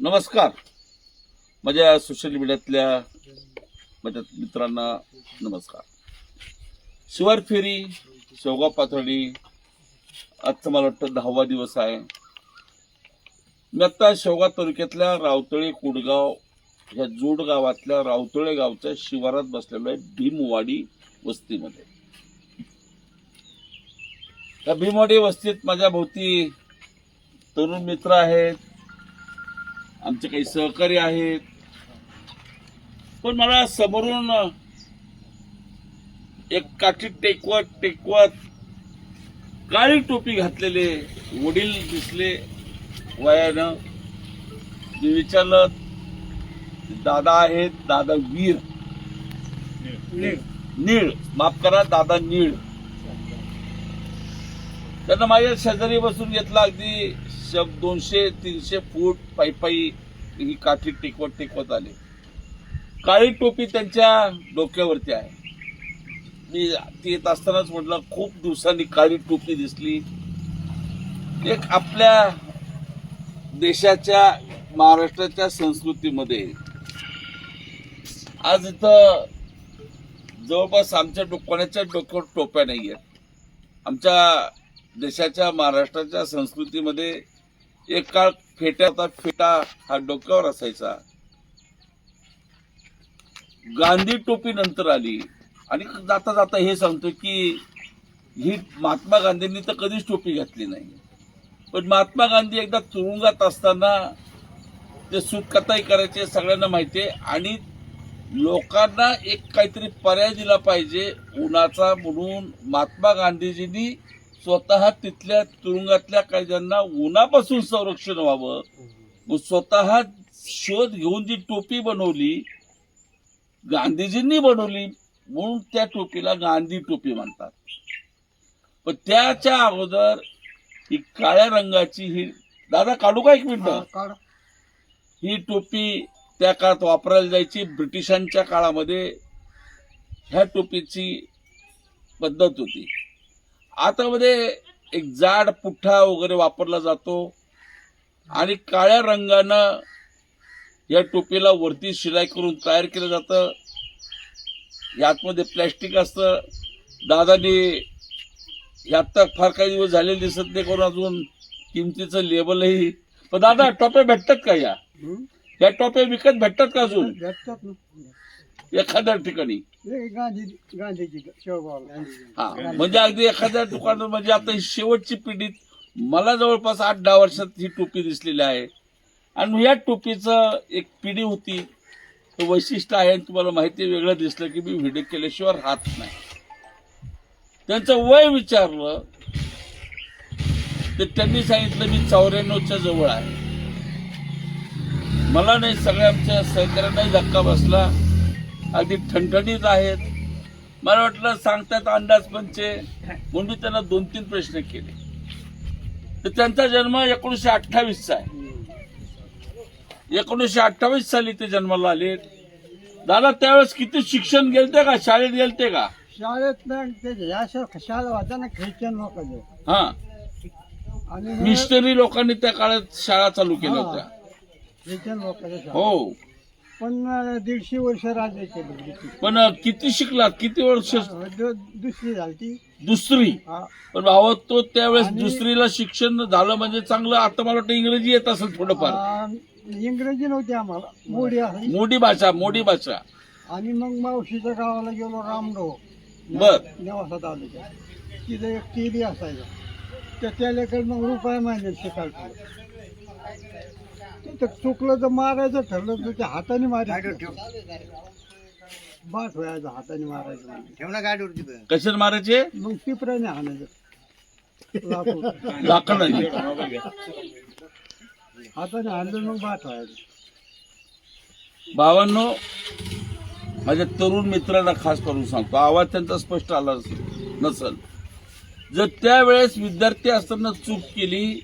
नमस्कार. माझ्या सोशल मीडियातल्या माझ्या मित्रांना नमस्कार. शिवार फेरी शेवगाव पाथर्डी आजचा मला वाटतं दहावा दिवस आहे. मी आता शेवगाव तालुक्यातल्या रावतळे कुडगाव ह्या जोड गावातल्या रावतळे गावच्या शिवारात बसलेलो आहे भीमवाडी वस्तीमध्ये. त्या भीमवाडी वस्तीत माझ्या भोवती तरुण मित्र आहेत. आमचे काही सहकारी आहेत. पण मला समोरून एक काठी टेकवत टेकवत काळी टोपी घातलेले वडील दिसले वयानं. मी विचारलं दादा आहेत दादा वीर. नीळ. माफ करा दादा नीळ. त्यांना माझ्या शेजारी बसून घेतला अगदी शब दोनशे तीनशे फूट पायी पायी ही काठी टेकवत टेकवत आले. काळी टोपी त्यांच्या डोक्यावरती आहे. मी ती येत असतानाच म्हटलं खूप दिवसांनी काळी टोपी दिसली. एक आपल्या देशाच्या महाराष्ट्राच्या संस्कृतीमध्ये आज इथं जवळपास आमच्या डो- कोणाच्या डोक्यावर टोप्या नाही आहेत आमच्या देशाच्या महाराष्ट्राच्या संस्कृतीमध्ये एक काळ फेट्या होता फेटा हा डोक्यावर असायचा. गांधी टोपी नंतर आली. आणि जाता जाता हे सांगतो की ही महात्मा गांधींनी तर कधीच टोपी घातली नाही. पण महात्मा गांधी एकदा तुरुंगात असताना ते सुटकताही करायचे सगळ्यांना माहिती आहे. आणि लोकांना एक काहीतरी पर्याय दिला पाहिजे उन्हाचा म्हणून महात्मा गांधीजींनी स्वतः तिथल्या तुरुंगातल्या कैद्यांना उन्हापासून संरक्षण व्हावं. व स्वतः शोध घेऊन जी टोपी बनवली गांधीजींनी बनवली म्हणून त्या टोपीला गांधी टोपी म्हणतात. पण त्याच्या अगोदर ही काळ्या रंगाची ही दादा काढू का एक मिनिट? ही टोपी त्या काळात वापरायला जायची ब्रिटिशांच्या काळामध्ये ह्या टोपीची पद्धत होती. आता मध्ये एक जाड पुठ्ठा वगैरे वापरला जातो आणि काळ्या रंगानं या टोपीला वरती शिलाई करून तयार केलं जातं. यातमध्ये प्लॅस्टिक असतं. दादानी यात तर फार काही दिवस झालेले दिसत नाही करून अजून. किमतीचं लेबलही. पण दादा टोप्या भेटतात का या? या टोप्या विकत भेटतात का अजून? एखाद्या ठिकाणी. हे गांधी गांधीजी शेवगाव गांधीजी हा म्हणजे अगदी एखाद्या दुकानात म्हणजे आता ही शेवटची पिढीत मला जवळपास आठ दहा वर्षात ही टोपी दिसलेली आहे. आणि या टोपीचं एक पिढी होती. तो वैशिष्ट्य आहे आणि तुम्हाला माहिती वेगळं दिसलं की मी व्हिडिओ केल्याशिवाय राहत नाही. त्यांचं वय विचारलं तर त्यांनी सांगितलं मी चौऱ्याण्णवच्या जवळ आहे. मला नाही सगळ्या आमच्या सहकार्यांनाही धक्का बसला. अगदी ठणठणीत आहेत. मला वाटलं सांगतात अंदाज पंचे. म्हणून मी त्यांना दोन तीन प्रश्न केले. तर त्यांचा जन्म एकोणीसशे अठ्ठावीसचा आहे. एकोणीसशे अठ्ठावीस साली ते जन्माला आले. दादा त्यावेळेस किती शिक्षण गेलते का? शाळेत गेलते का? शाळेत शाळा होता ना ख्रिश्चन लोकांचे हा. आणि मिशनरी लोकांनी त्या काळात शाळा चालू केल्या होत्या. ख्रिश्चन लोकांच्या हो. पण दीडशे वर्ष राज्य केलं पण किती शिकलात? किती वर्ष? दु- दुसरी झाली ती दुसरी? हा. पण भावा तो त्यावेळेस आणि- दुसरीला शिक्षण झालं म्हणजे चांगलं. आता मला वाटतं इंग्रजी येत असेल थोडंफार. इंग्रजी नव्हती आम्हाला. मोडी मोडी भाषा मोडी भाषा. आणि मग मावशीच्या गावाला गेलो रामडो. बर. नेवासा तालुक्यात. तिथे एक टीव्ही असायचा. तर त्याच्याकडे मग रुपये महिन्यात शिकायचं. तिथं चुकलं तर मारायचं ठरलं तर ते हाताने मारायचं. बाट व्हायचं हाताने मारायचं म्हणजे. ठेव ना गाडीवर तिथं. कशाने मारायचे? मग पिपऱ्याने हाणायचं. लाकूड. लाकडाने हाताने हाणलं मग बाट व्हायचं. भावांनो माझ्या तरुण मित्रांना खास करून सांगतो. आवाज त्यांचा स्पष्ट आला नसल. जर त्यावेळेस विद्यार्थी असताना चूक केली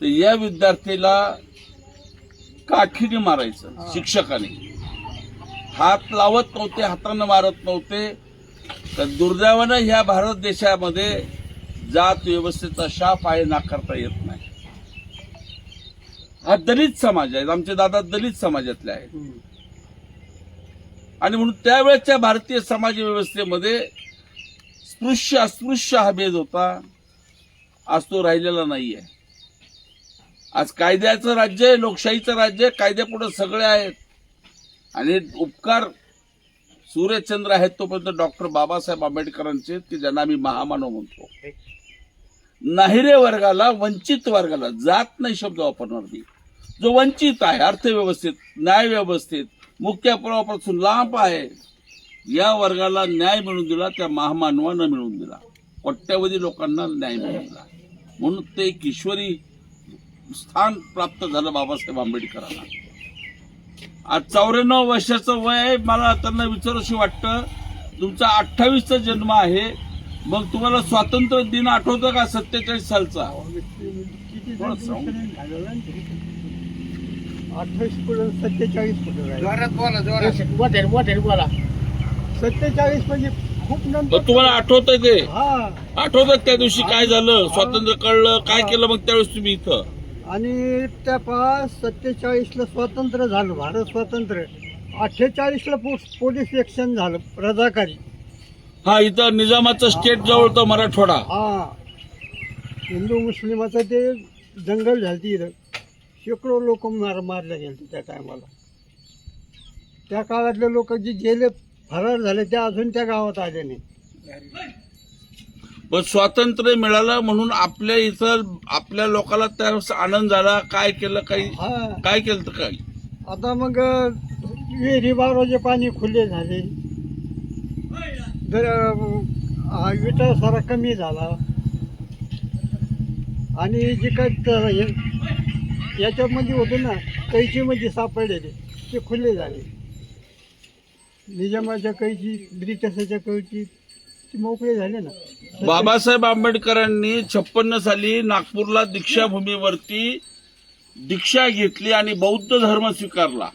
तर या विद्यार्थीला काठीने मारायचं शिक्षकाने. हात लावत नव्हते हातानं मारत नव्हते. तर दुर्दैवानं ह्या भारत देशामध्ये जात व्यवस्थेचा शाप आहे नाकारता येत नाही. हा दलित समाज आहे आमचे दादा दलित समाजातले आहेत. आणि म्हणून त्यावेळेच्या भारतीय समाज व्यवस्थेमध्ये स्पृश्य अस्पृश्य हा भेद होता. आज तो राहिलेला नाहीये. आज कायद्याचं राज्य आहे लोकशाहीचं राज्य आहे कायद्यापुढे सगळे आहेत. आणि उपकार सूर्यचंद्र आहेत तोपर्यंत डॉक्टर बाबासाहेब आंबेडकरांचे की ज्यांना आम्ही महामानव म्हणतो. नाहिरे वर्गाला वंचित वर्गाला जात नाही शब्द वापरणार मी. जो वंचित आहे अर्थव्यवस्थेत न्याय व्यवस्थेत मुख्य प्रवाहापासून लांब आहे या वर्गाला न्याय मिळवून दिला त्या महामानवानं मिळवून दिला. कोट्यावधी लोकांना न्याय मिळून दिला. म्हणून ते एक ईश्वरी स्थान प्राप्त झालं बाबासाहेब आंबेडकरांना. आज चौऱ्याण्णव वर्षाचं वय आहे मला त्यांना विचारूशी वाटतं तुमचा अठ्ठावीसचा जन्म आहे मग तुम्हाला स्वातंत्र्य दिन आठवतो का? सत्तेचाळीस सालचा. सत्तेचाळीस म्हणजे खूप तुम्हाला आठवतंय ते? हा. आठवतात त्या दिवशी काय झालं? स्वातंत्र्य कळलं काय केलं मग त्यावेळेस तुम्ही इथं? आणि त्या सत्तेचाळीसला स्वातंत्र्य झालं भारत स्वातंत्र्य. अठ्ठेचाळीसला पो पोलीस ऍक्शन झालं रजाकारी. हा इथं निजामाचं स्टेट जवळ तो मराठवाडा. हा. हिंदू मुस्लिमाचं ते जंगल झालं इथं. शेकडो लोक मार मारले गेले त्या टायमाला त्या काळातले लोक जे गेले फरार झाले ते अजून त्या गावात आले नाही. पण स्वातंत्र्य मिळालं म्हणून आपल्या इथं आपल्या लोकांना त्यावेळेस आनंद झाला. काय केलं काही काय केलं तर काय? आता मग विहिरी बारोचे पाणी खुले झाले. तर विटा सारा कमी झाला. आणि जे काय याच्यामध्ये होते ना कैचीमध्ये सापडलेले ते खुले झाले. निजामाच्या कैची ब्रिटिशाच्या कैची ते मोकळे झाले ना. बाबासाहेब आंबेडकरांनी छप्पन्न साली नागपूरला दीक्षाभूमीवरती दीक्षा घेतली आणि बौद्ध धर्म स्वीकारला.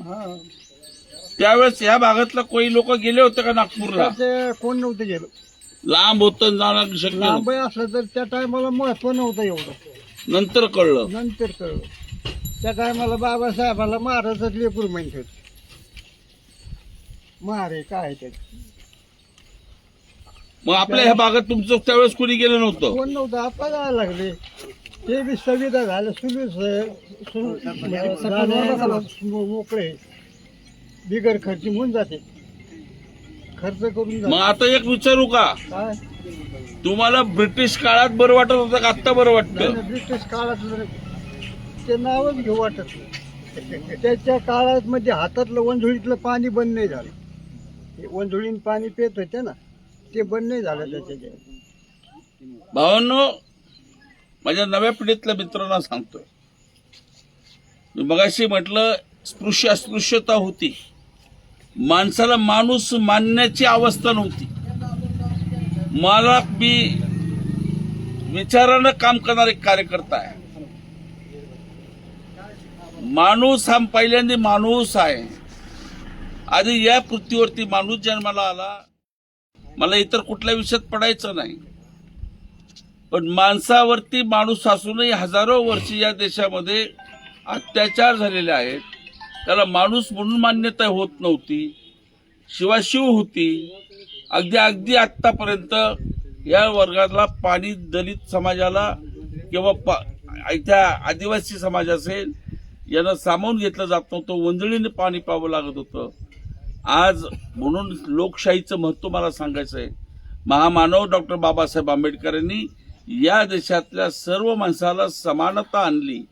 त्यावेळेस या भागातला काही लोक गेले होते का नागपूरला? ते कोण नव्हतं गेलं? लांब होतं जाणं शक्य नव्हतं. लांब असलं तर त्या टायमाला महत्त्व नव्हतं एवढं. नंतर कळलं. नंतर कळलं. त्या टायमाला बाबासाहेबाला महाराजात लेकूर म्हणत होते महारे काय आहे ते मग आपल्या ह्या भागात तुमचं त्यावेळेस कोणी गेलं नव्हतं? कोण नव्हतं? आता जायला लागले. ते बी सुविधा झालं सुलूस मोकळे. बिगर खर्ची होऊन जाते. खर्च करून मग जाते आता एक विचारू का? काय? तुम्हाला ब्रिटिश काळात बरं वाटत होतं का आत्ता बरं वाटतं? ब्रिटिश काळातलं ते नावच घेऊ वाटत नाही. त्याच्या काळात मध्ये हातातलं वंधुळीतलं पाणी बंद नाही झालं. ते वंधुळीन पाणी पित होते ना. ते बंद नाही झालं त्याच्या भावांनो माझ्या नव्या पिढीतल्या मित्रांना सांगतोय. मी मगाशी म्हटलं स्पृश्य अस्पृश्यता होती. माणसाला माणूस मानण्याची अवस्था नव्हती. मला मी विचारानं काम करणारे कार्यकर्ता आहे. माणूस हा पहिल्यांदा माणूस आहे. आधी या पृथ्वीवरती माणूस जन्माला आला. मला इतर कुठल्या विषयात पडायचं नाही. पण माणसावरती माणूस असूनही हजारो वर्ष या देशामध्ये अत्याचार झालेले आहेत. त्याला माणूस म्हणून मान्यता होत नव्हती. शिवाशिव होती. अगदी अगदी आत्तापर्यंत या वर्गाला पाणी दलित समाजाला किंवा पा इथल्या आदिवासी समाज असेल यांना सामावून घेतलं जात नव्हतं. वंजळीने पाणी पावं लागत होतं. आज म्हणून लोकशाहीचं महत्त्व मला सांगायचं आहे. महामानव डॉक्टर बाबासाहेब आंबेडकरांनी या देशातल्या सर्व माणसाला समानता आणली.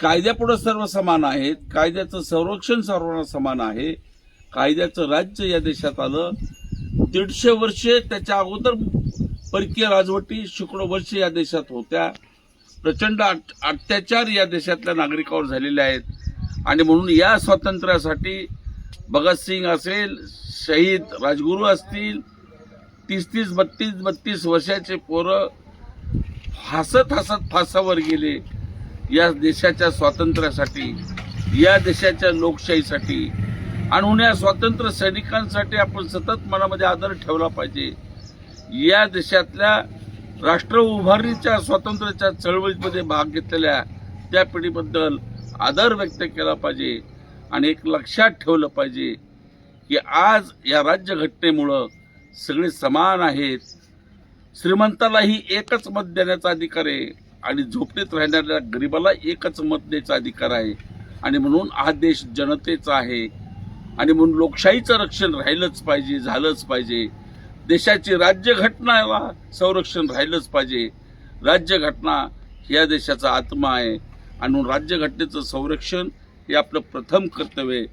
कायद्यापुढे सर्व समान आहेत कायद्याचं संरक्षण सर्वांना समान आहे कायद्याचं राज्य या देशात आलं. दीडशे वर्षे त्याच्या अगोदर परकीय राजवटी शेकडो वर्ष या देशात होत्या. प्रचंड अट- अत्याचार या देशातल्या नागरिकावर झालेले आहेत. आणि म्हणून या स्वातंत्र्यासाठी भगतसिंग असेल शहीद राजगुरू असतील तीस तीस बत्तीस बत्तीस वर्षाचे पोरं हसत हसत फासावर गेले या देशाच्या स्वातंत्र्यासाठी या देशाच्या लोकशाहीसाठी. आणि म्हणून या स्वातंत्र्य सैनिकांसाठी आपण सतत मनामध्ये आदर ठेवला पाहिजे. या देशातल्या राष्ट्र उभारणीच्या स्वातंत्र्याच्या चळवळीमध्ये भाग घेतलेल्या त्या पिढीबद्दल आदर व्यक्त केला पाहिजे आणि एक लक्षात ठेवलं पाहिजे की आज या राज्यघटनेमुळं सगळे समान आहेत. श्रीमंतालाही एकच मत देण्याचा अधिकार आहे आणि झोपडीत राहणाऱ्या गरिबाला एकच मत द्यायचा अधिकार आहे. आणि म्हणून हा देश जनतेचा आहे. आणि म्हणून लोकशाहीचं रक्षण राहिलंच पाहिजे झालंच पाहिजे. देशाची राज्यघटनाला संरक्षण राहिलंच पाहिजे. राज्यघटना ह्या या देशाचा आत्मा आहे. आणि म्हणून राज्यघटनेचं संरक्षण हे आपलं प्रथम कर्तव्य आहे.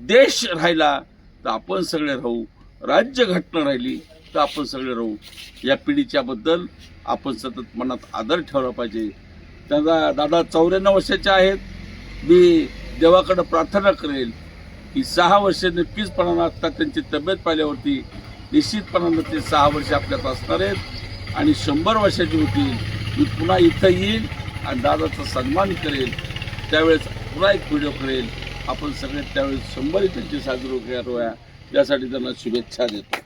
देश राहिला तर आपण सगळे राहू. राज्यघटना राहिली तर आपण सगळे राहू. या पिढीच्याबद्दल आपण सतत मनात आदर ठेवला पाहिजे. त्यांना दादा चौऱ्याण्णव वर्षाचे आहेत. मी देवाकडं प्रार्थना करेल की सहा वर्ष नक्कीचपणानं आता त्यांची तब्येत पाहिल्यावरती निश्चितपणानं ते सहा वर्ष आपल्यात असणार आहेत. आणि शंभर वर्षाची होतील. मी पुन्हा इथं येईल आणि दादाचा सन्मान करेल त्यावेळेस पुन्हा एक व्हिडिओ करेल. आपण सगळे त्यावेळेस शंभरी त्यांची साजरी करूया यासाठी त्यांना शुभेच्छा देतो.